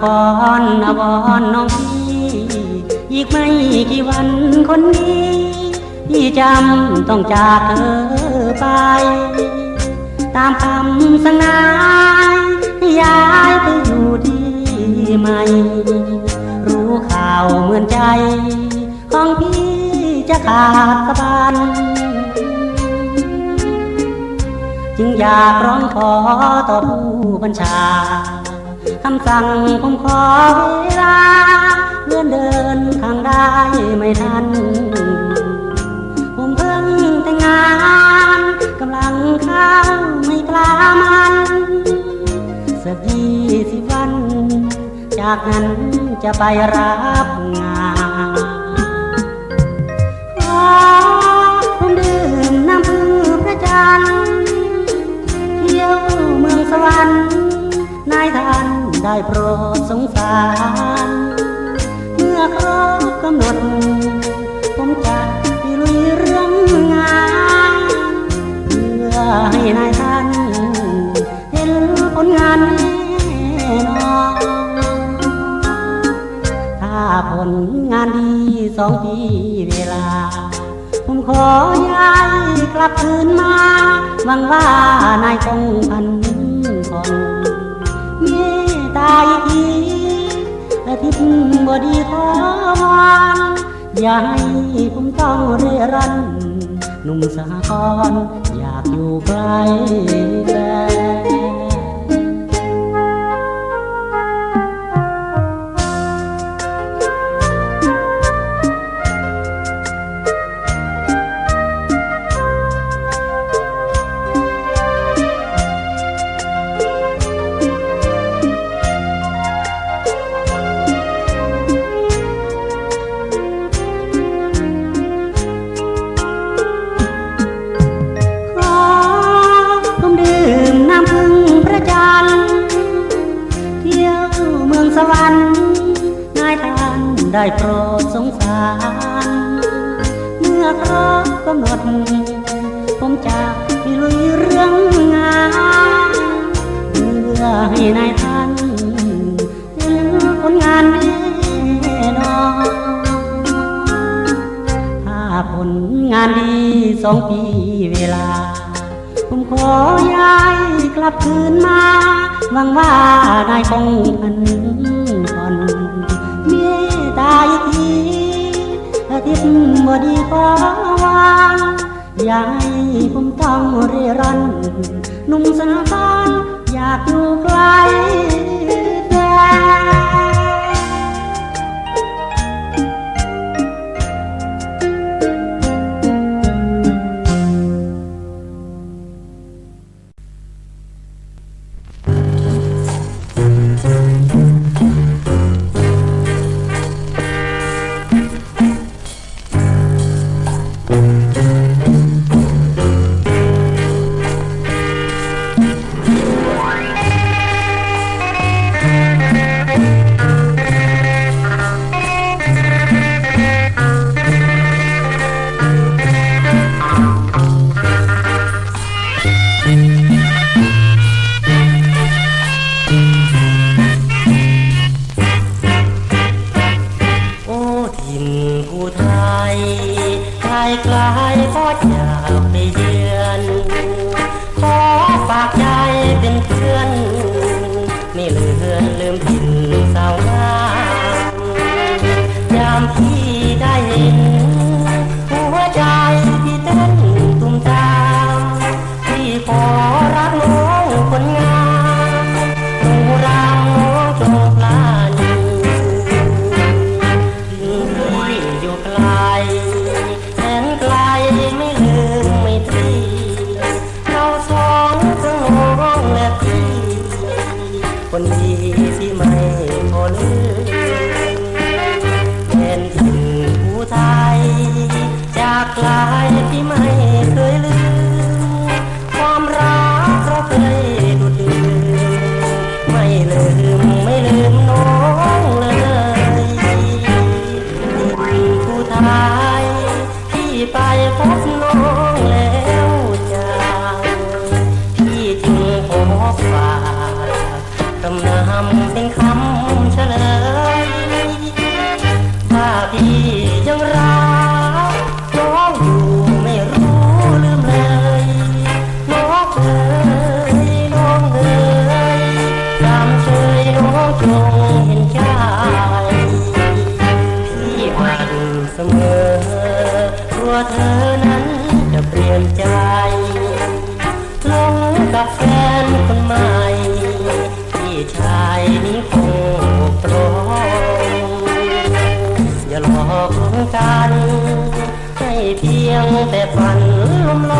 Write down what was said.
ครอวรน้องพี่อีกไม่กี่วันคนนี้ พี่จำต้องจากเธอไป ตามคำสั่งนายย้ายไปอยู่ที่ใหม่ รู้ข่าวเหมือนใจ ของพี่จะขาดสะบันจึงอยากร้องขอต่อผู้บัญชา คำสั่งผมขอเวลาเลื่อนเดินทางได้ไม่ทัน ผมเพิ่งแต่งงานกำลังข้าไม่กล้ามันสักยี่สิบวัน จากนั้นจะไปรับงาน ลงานดีสองปีเวลา ผมขอย้ายกลับคืนมาหวังว่านายคงพันผ่อนเมตตาอีกทีอาทิตย์บดีขอวอนอย่าให้ผมต้องเร่ร่อนหนุ่มสหกรณ์อยากอยู่ใกล้แฟน ได้โปรดสงสาร เมื่อครบกำหนด ผมจะไปลุยเรื่องงานเพื่อให้นายท่านเห็นผลงานแน่นอนถ้าผลงานดีสองปีเวลา ผมขอย้ายกลับคืนมาหวังว่านายคงพันผ่อนเมตตาอีกทีอาทิตย์บดีขอวานอย่าให้ผมต้องเร่ร่อนหนุ่มสนานอยากอยู่ไกล ไม่เลือ คงเห็นใจที่มันเสมอตัวเธอนั้นจะเปลี่ยนใจลงกับแฟนคนใหม่ที่ชายนี้คงตรงอย่าหลอกกันให้เพียงแต่ฝันลมล